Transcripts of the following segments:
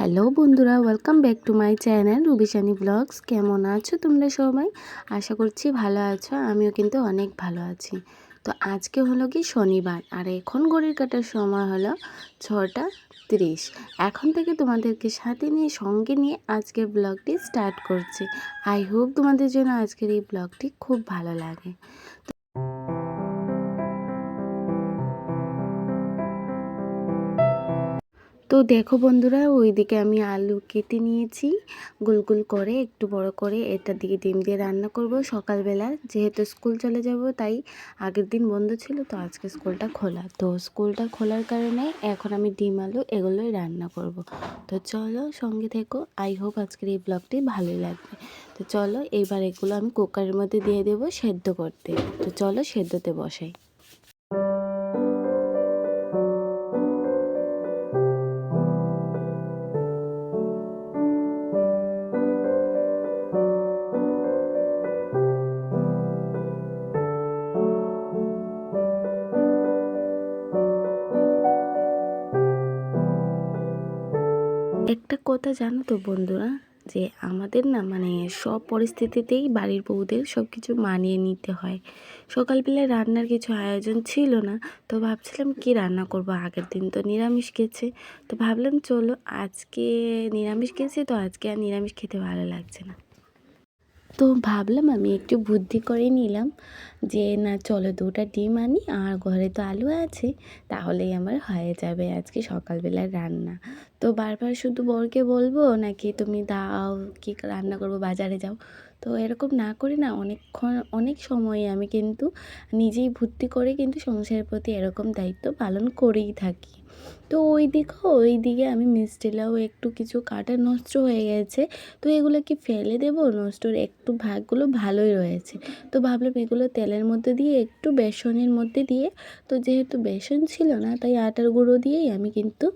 Hello বন্ধুরা welcome back to my channel Rubishani blogs কেমন আছো তোমরা সবাই? আশা করছি ভালো আছো, আমিও কিন্তু অনেক ভালো আছি। তো আজকে হলো কি শনিবার, আর এখন ঘড়ির কাটার সময় হলো ছটা তিরিশ। এখন থেকে তোমাদেরকে সাথে নিয়ে, সঙ্গে নিয়ে আজকের ব্লগটি স্টার্ট করছি। আই হোপ তোমাদের জন্য আজকের এই ব্লগটি খুব ভালো লাগে। তো দেখো বন্ধুরা, ওইদিকে আমি আলু কেটে নিয়েছি। গোল গোল করে, একটু বড় করে এটার দিকে ডিম দিয়ে রান্না করব সকালবেলা। যেহেতু স্কুল চলে যাব, তাই আগের দিন বন্ধ ছিল, তো আজকে স্কুলটা খোলা। তো স্কুলটা খোলার কারণে এখন আমি ডিম, আলু এগুলোই রান্না করব। তো চলো সঙ্গে থেকো, আই হোপ আজকের এই ব্লগটি ভালোই লাগবে। তো চলো, এবার এগুলো আমি কুকারের মধ্যে দিয়ে দেবো সেদ্ধ করতে। তো চলো সেদ্ধতে বসাই। কথা জানো তো বন্ধুরা, যে আমাদের না মানে সব পরিস্থিতিতেই বাড়ির বউদের সব কিছু মানিয়ে নিতে হয়। সকালবেলায় রান্নার কিছু আয়োজন ছিল না, তো ভাবছিলাম কি রান্না করব, আগের দিন তো নিরামিষ গেছে তো ভাবলাম চলো আজকে নিরামিষ গেছে তো আজকে আর নিরামিষ খেতে ভালো লাগছে না। তো ভাবলাম আমি একটু বুদ্ধি করে নিলাম যে, না, চলো দুটা ডিম আনি, আর ঘরে তো আলু আছে, তাহলেই আমার হয়ে যাবে আজকে সকালবেলার রান্না। তো বারবার শুধু বরকে বলব, নাকি তুমি দাও, কি রান্না করব, বাজারে যাও? তো এরকম না করে না, অনেকক্ষণ, অনেক সময় আমি কিন্তু নিজেই বুদ্ধি করে কিন্তু সংসারের প্রতি এরকম দায়িত্ব পালন করেই থাকি। তো ওই দিকে ওই দিকে আমি মিষ্টিলাও একটু কিছু কাটা নষ্ট হয়ে গেছে। তো এগুলো কি ফেলে দেবো, নষ্টর একটু ভাগগুলো ভালোই রয়েছে। তো ভাবলাম এগুলো তেলের মধ্যে দিয়ে, একটু বেসনের মধ্যে দিয়ে। তো যেহেতু বেসন ছিল না, তাই আটার গুঁড়ো দিয়েই আমি কিন্তু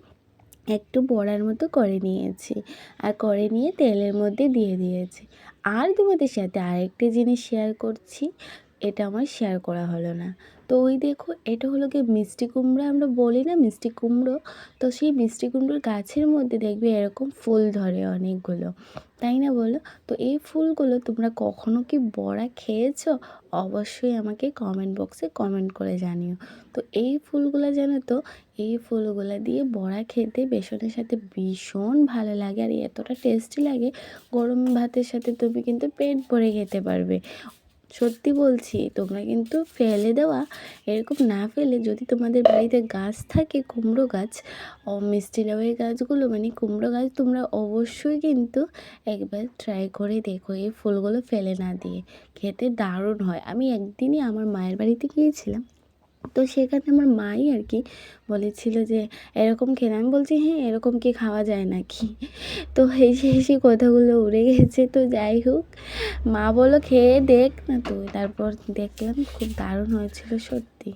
একটু বড়ার মতো করে নিয়েছি। আর করে নিয়ে তেলের মধ্যে দিয়ে দিয়েছি। আর তোমাদের সাথে আরেকটি জিনিস শেয়ার করছি, এটা আমার শেয়ার করা হলো না। তো ওই দেখো, এটা হলো গিয়ে মিষ্টি কুমড়ো, আমরা বলি না মিষ্টি কুমড়ো? তো সেই মিষ্টি কুমড়োর গাছের মধ্যে দেখবে এরকম ফুল ধরে অনেকগুলো, তাই না বলো? তো এই ফুলগুলো তোমরা কখনো কি বড়া খেয়েছো? অবশ্যই আমাকে কমেন্ট বক্সে কমেন্ট করে জানিও। তো এই ফুলগুলো জানো তো, এই ফুলগুলো দিয়ে বড়া খেতে বেসনের সাথে ভীষণ ভালো লাগে আর এতটা টেস্টি লাগে, গরম ভাতের সাথে তুমি কিন্তু পেট ভরে খেতে পারবে। সত্যি বলছি, তোমরা কিন্তু ফেলে দেওয়া, এরকম না ফেলে যদি তোমাদের বাড়িতে গাছ থাকে, কুমড়ো গাছ ও মিষ্টি লাউয়ের গাছগুলো মানে কুমড়ো গাছ, তোমরা অবশ্যই কিন্তু একবার ট্রাই করে দেখো, এই ফুলগুলো ফেলে না দিয়ে। খেতে দারুণ হয়। আমি একদিনই আমার মায়ের বাড়িতে গিয়েছিলাম তো সেখানে আমার মাই আর কি বলেছিল যে, এরকম খেলে? আমি বলছি হ্যাঁ এরকম কি খাওয়া যায় নাকি? তো হেসে হেসে কথাগুলো উড়ে গেছে, তো যাই হোক, মা বলো খেয়ে দেখ না তো তারপর দেখলাম খুব দারুণ হয়েছিল সত্যি।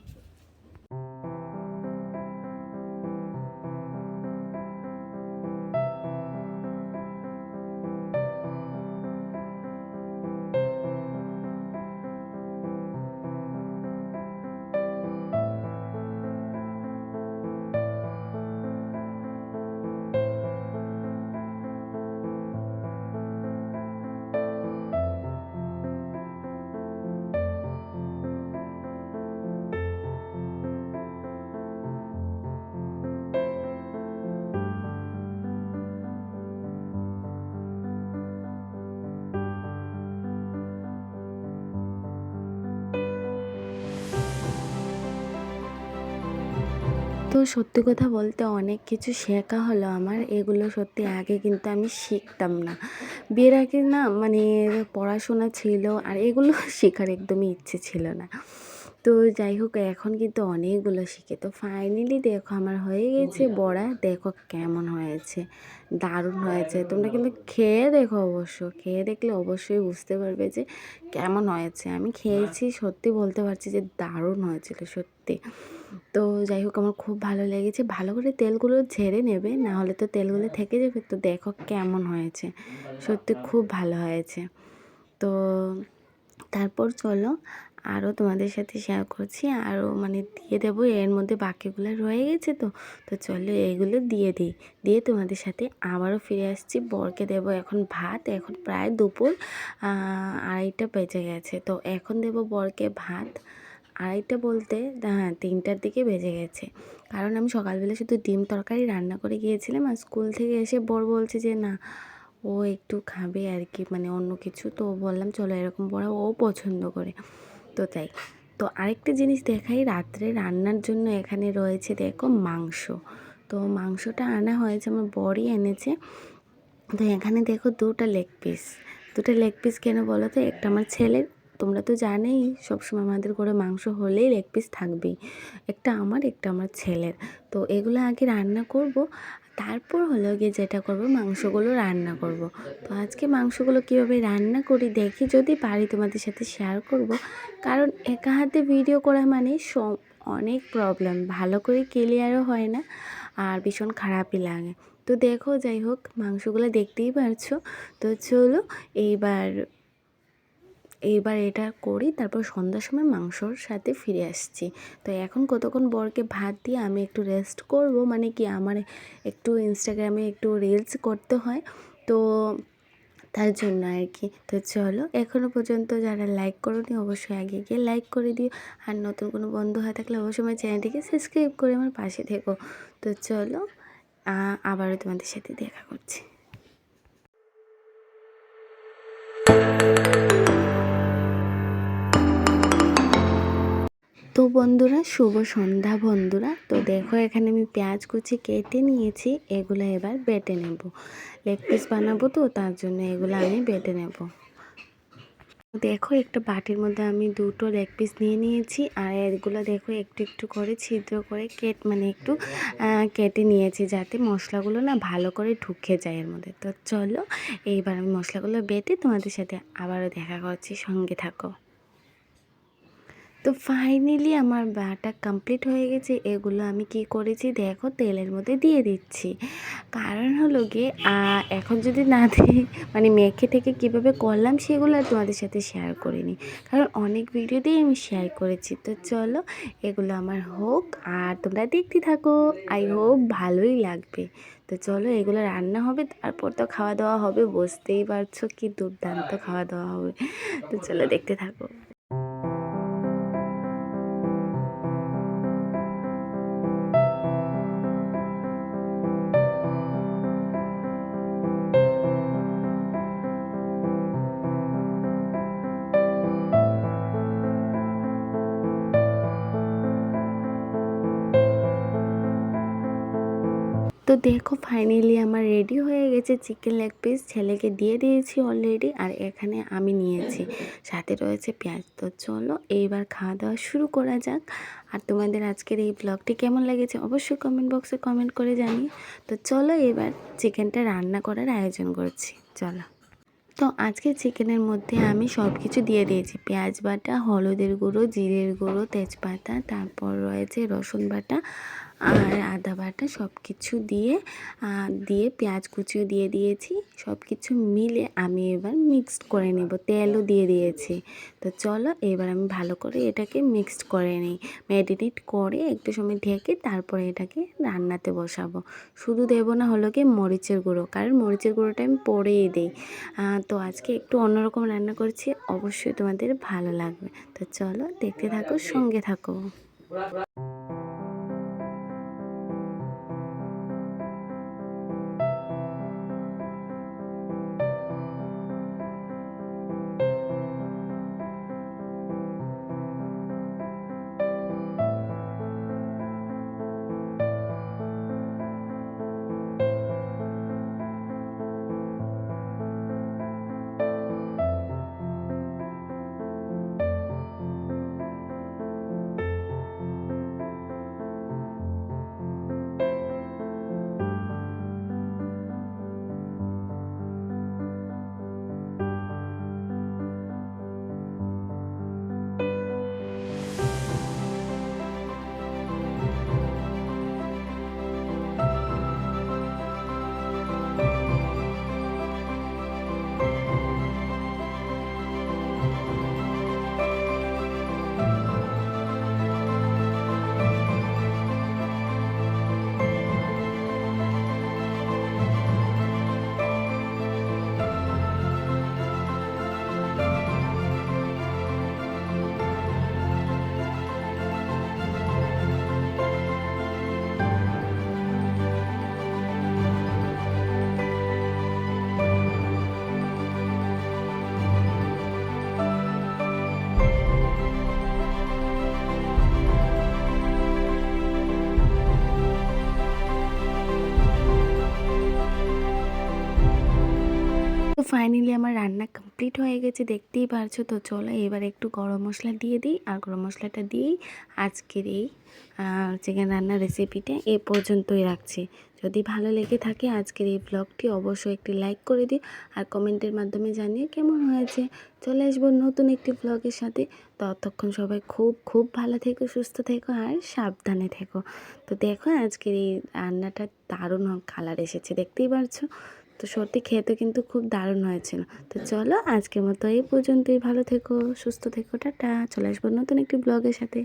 তো সত্যি কথা বলতে অনেক কিছু শেখা হলো আমার। এগুলো সত্যি আগে কিন্তু আমি শিখতাম না। বিয়ের আগে না মানে পড়াশোনা ছিল আর এগুলো শেখার একদমই ইচ্ছে ছিল না। তো যাই হোক এখন কিন্তু অনেকগুলো শিখে। তো ফাইনালি দেখো আমার হয়ে গেছে বড়া। দেখো কেমন হয়েছে। দারুণ হয়েছে। তোমরা কিন্তু খেয়ে দেখো অবশ্য। খেয়ে দেখলে অবশ্যই বুঝতে পারবে যে কেমন হয়েছে। আমি খেয়েছি সত্যি বলতে পারছি যে দারুণ হয়েছিল সত্যি। তো যাই হোক আমার খুব ভালো লেগেছে। ভালো করে তেলগুলো ঝেড়ে নেবে না হলে তো তেলগুলো থেকে যাবে। তো দেখো কেমন হয়েছে। সত্যি খুব ভালো হয়েছে। তো তারপর চলো আরও তোমাদের সাথে শেয়ার করছি। আরও মানে দিয়ে দেবো, এর মধ্যে বাকিগুলো রয়ে গেছে তো। তো চলো এগুলো দিয়ে দিই। দিয়ে তোমাদের সাথে আবারও ফিরে আসছি। বরকে দেব এখন ভাত, এখন প্রায় দুপুর আড়াইটা বেজে গেছে। তো এখন দেব বরকে ভাত। আড়াইটা বলতে হ্যাঁ তিনটার দিকে বেজে গেছে। কারণ আমি সকালবেলা শুধু ডিম তরকারি রান্না করে গিয়েছিলাম আর স্কুল থেকে এসে বর বলছে যে, না, ও একটু খাবে আর কি মানে অন্য কিছু। তো বললাম, চলো এরকম বড়া ও পছন্দ করে। তো তাই। তো আরেকটা জিনিস দেখাই, রাত্রে রান্নার জন্য এখানে রয়েছে দেখো মাংস। তো মাংসটা আনা হয়েছে, আমার বড়ই এনেছে। তো এখানে দেখো দুটো লেগ পিস দুটো লেগ পিস কেন বলো তো? একটা আমার ছেলের, তোমরা তো জানেই, সবসময় আমাদের ঘরে মাংস হলেই লেগ পিস থাকবেই। একটা আমার একটা আমার ছেলের। তো এগুলো আগে রান্না করব। তারপর হলো গিয়ে যেটা করব, মাংসগুলো রান্না করব। তো আজকে মাংসগুলো কীভাবে রান্না করি দেখি, যদি পারি তোমাদের সাথে শেয়ার করব। কারণ একা হাতে ভিডিও করা মানে অনেক প্রবলেম ভালো করে ক্লিয়ারও হয় না আর ভীষণ খারাপই লাগে। তো দেখো, যাই হোক, মাংসগুলো দেখতেই পারছ। তো চলো, এইবার এইবার এটা করি, তারপর সন্ধ্যার সময় মাংসর সাথে ফিরে আসছি। তো এখন কতক্ষণ বরকে ভাত দিয়ে আমি একটু রেস্ট করব মানে কি আমার একটু ইনস্টাগ্রামে একটু রিলস করতে হয়, তো তার জন্য আর কি। তো চলো এখনও পর্যন্ত যারা লাইক করোনি অবশ্যই আগে গিয়ে লাইক করে দিও। আর নতুন কোনো বন্ধু হয়ে থাকলে অবশ্যই আমার চ্যানেলটিকে সাবস্ক্রাইব করে আমার পাশে থেকো। তো চলো আবারও তোমাদের সাথে দেখা করছি। তো বন্ধুরা, শুভ সন্ধ্যা বন্ধুরা। তো দেখো, এখানে আমি পেঁয়াজ কুচি কেটে নিয়েছি, এগুলো এবার বেটে নেব। লেগ পিস বানাবো তো, তার জন্য এগুলো আমি বেটে নেব। দেখো, একটা বাটির মধ্যে আমি দুটো লেগ পিস নিয়ে নিয়েছি, আর এগুলো দেখো, একটু একটু করে ছিদ্র করে কেট মানে একটু কেটে নিয়েছি, যাতে মশলাগুলো না ভালো করে ঢুকে যায় এর মধ্যে। তো চলো, এইবার আমি মশলাগুলো বেটে তোমাদের সাথে আবারও দেখা করছি, সঙ্গে থাকো। তো ফাইনালি আমার বাটা কমপ্লিট হয়ে গেছে। এগুলো আমি কি করেছি? দেখো, তেলের মধ্যে দিয়ে দিচ্ছি। কারণ হলো গিয়ে এখন যদি না দিই মানে মেখে থেকে কীভাবে করলাম সেগুলো আর তোমাদের সাথে শেয়ার করিনি। কারণ অনেক ভিডিও ভিডিওতেই আমি শেয়ার করেছি। তো চলো, এগুলো আমার হোক আর তোমরা দেখতে থাকো। আই হোপ ভালোই লাগবে। তো চলো, এগুলো রান্না হবে, তারপর তো খাওয়া দাওয়া হবে। বুঝতেই পারছ কি দুর্দান্ত খাওয়া দাওয়া হবে। তো চলো, দেখতে থাকো। তো দেখো ফাইনালি আমার রেডি হয়ে গেছে চিকেন লেগ পিস ছেলেকে দিয়ে দিয়েছি অলরেডি আর এখানে আমি নিয়েছি। সাথে রয়েছে পেঁয়াজ। তো চলো এইবার খাওয়া দাওয়া শুরু করা যাক। আর তোমাদের আজকের এই ব্লগটি কেমন লেগেছে অবশ্যই কমেন্ট বক্সে কমেন্ট করে জানিয়ে তো চলো এবার চিকেনটা রান্না করার আয়োজন করছি। চলো। তো আজকে চিকেনের মধ্যে আমি সব কিছু দিয়ে দিয়েছি। পেঁয়াজ বাটা, হলুদের গুঁড়ো, জিরের গুঁড়ো, তেজপাতা, তারপর রয়েছে রসুন বাটা আর আদা বাটা সব কিছু দিয়ে দিয়ে পেঁয়াজ কুচিও দিয়ে দিয়েছি। সব কিছু মিলে আমি এবার মিক্সড করে নেব। তেলও দিয়ে দিয়েছি। তো চলো এবার আমি ভালো করে এটাকে মিক্সড করে নিই। ম্যারিনেট করে একটু সময় ঢেকে তারপরে এটাকে রান্নাতে বসাবো। শুধু দেবো না হলো কি মরিচের গুঁড়ো। কারণ মরিচের গুঁড়োটা আমি পরেই দিই। তো আজকে একটু অন্যরকম রান্না করছি। অবশ্যই তোমাদের ভালো লাগবে। তো চলো দেখতে থাকো, সঙ্গে থাকো। ফাইনালি আমার রান্না কমপ্লিট হয়ে গেছে, দেখতেই পারছ তো। চলো এবার একটু গরম মশলা দিয়ে দিই, আর গরম মশলাটা দিয়েই আজকের এই চিকেন রান্নার রেসিপিটা এ পর্যন্তই রাখছি। যদি ভালো লেগে থাকে আজকের এই ব্লগটি অবশ্যই একটি লাইক করে দিও, আর কমেন্টের মাধ্যমে জানিয়ে কেমন হয়েছে। চলে আসব নতুন একটি ব্লগের সাথে। ততক্ষণ সবাই খুব খুব ভালো থেকো, সুস্থ থেকো, আর সাবধানে থেকো। তো দেখো আজকের এই রান্নাটা দারুণ কালার এসেছে, দেখতেই পারছ? তো সত্যি খেতে কিন্তু খুব দারুণ হয়েছিল তো চলো আজকের মতো এই পর্যন্তই। ভালো থেকো, সুস্থ থেকো, টাটা। চলে আসব নতুন একটি ব্লগের সাথে।